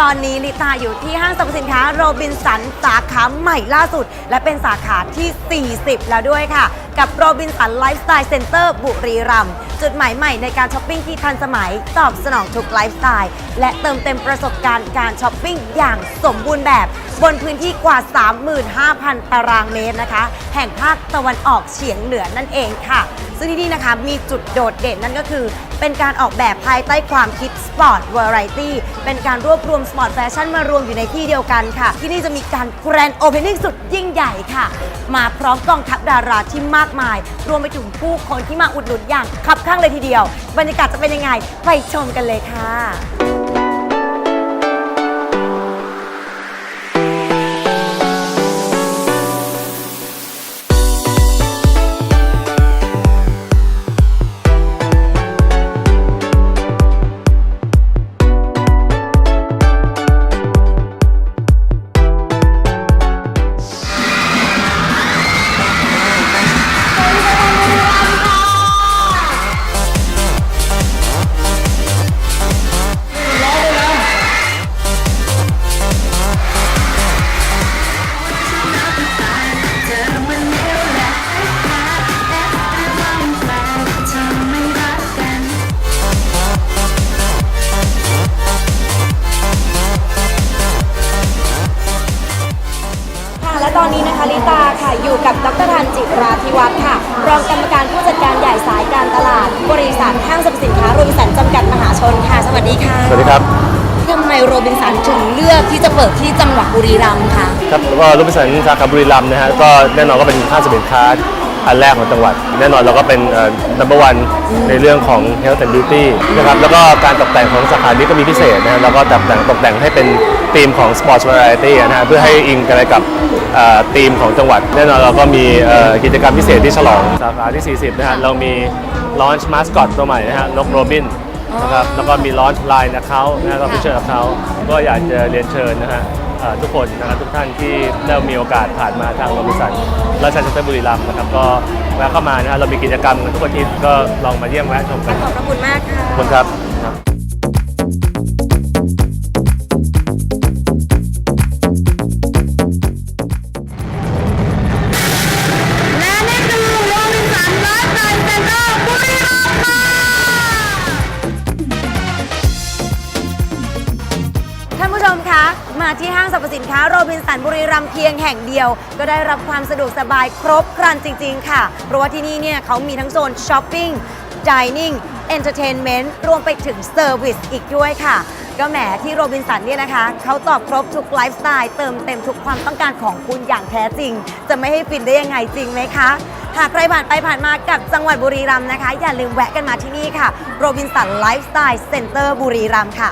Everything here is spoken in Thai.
ตอนนี้ลิตาอยู่ที่ห้างสรรพสินค้าโรบินสันสาขาใหม่ล่าสุด และเป็นสาขาที่ 40 แล้วด้วยค่ะ กับโรบินสันไลฟ์สไตล์เซ็นเตอร์บุรีรัมย์ จุดหมายใหม่ในการช้อปปิ้งที่ทันสมัย ตอบสนองทุกไลฟ์สไตล์ และเติมเต็มประสบการณ์การช้อปปิ้งอย่างสมบูรณ์แบบ บนพื้นที่กว่า 35,000 ตารางเมตรนะคะ แห่งภาคตะวันออกเฉียงเหนือนั่นเองค่ะ ซึ่งที่นี่นะคะมีจุดโดดเด่นนั่นก็คือ เป็นการออกแบบภายใต้ความคิดสปอร์ตวาไรตี้เป็นการรวบรวมสปอร์ตแฟชั่นมารวมอยู่ในที่เดียวกันค่ะ ที่นี่จะมีการแกรนด์โอเพนนิ่งสุดยิ่งใหญ่ค่ะ มาพร้อมกองทัพดาราที่มากมาย รวมไปถึงผู้คนที่มาอุดหนุนอย่างคับข้างเลยทีเดียว บรรยากาศจะเป็นยังไง ไปชมกันเลยค่ะค่ะ อยู่กับดรธันจิราธิวัฒน์ค่ะ รองกรรมการผู้จัดการใหญ่สายการตลาด บริษัทห้างสรรพสินค้าโรบินสันจำกัดมหาชนค่ะ สวัสดีค่ะสวัสดีครับ ทำไมโรบินสันถึงเลือกที่จะเปิดที่จังหวัดบุรีรัมย์คะ ครับแล้วก็รูปพิสันสาขาบุรีรัมย์นะฮะก็แน่นอนก็เป็นห้างสินค้า อันแรกของจังหวัด แน่นอนเราก็เป็น number one ในเรื่องของ health and beauty นะครับแล้วก็การตกแต่งของสาขานี้ก็มีพิเศษนะฮะแล้วก็ตกแต่งตกแต่งให้เป็นธีมของ sports variety นะฮะเพื่อให้อิงกันกับธีมของจังหวัด แน่นอนเราก็มีกิจกรรมพิเศษที่ฉลองสาขาที่ 40 นะฮะเรามี launch mascot ตัวใหม่นะฮะนกโรบินนะครับแล้วก็มีลอนช์ไลน์นะเขานะฮะก็พิเชอร์เขาก็อยากจะเรียนเชิญนะฮะ ทุกคนนะครับทุกท่านที่ได้มีโอกาสผ่านมาทางโรบินสันราชาเซ็นเตอร์บุรีรัมย์นะครับก็แวะเข้ามานะฮะเรามีกิจกรรมกันทุกอาทิตย์ก็ลองมาเยี่ยมแวะชมกันขอบพระคุณมากค่ะ ขอบคุณครับ มาที่ห้างสรรพสินค้าโรบินสันบุรีรัมย์เพียงแห่งเดียว ก็ได้รับความสะดวกสบายครบครันจริง ๆ ค่ะ เพราะว่าที่นี่เนี่ยเขามีทั้งโซนช้อปปิ้งดิเนิ่งเอนเตอร์เทนเมนต์รวมไปถึงเซอร์วิสอีกด้วยค่ะ ก็แหมที่โรบินสันเนี่ยนะคะ เขาตอบครบทุกไลฟ์สไตล์เติมเต็มทุกความต้องการของคุณอย่างแท้จริง จะไม่ให้ฟินได้ยังไงจริงไหมคะหากใครผ่านไปผ่านมากับจังหวัดบุรีรัมย์นะคะ อย่าลืมแวะกันมาที่นี่ค่ะโรบินสันไลฟ์สไตล์เซ็นเตอร์บุรีรัมย์ค่ะ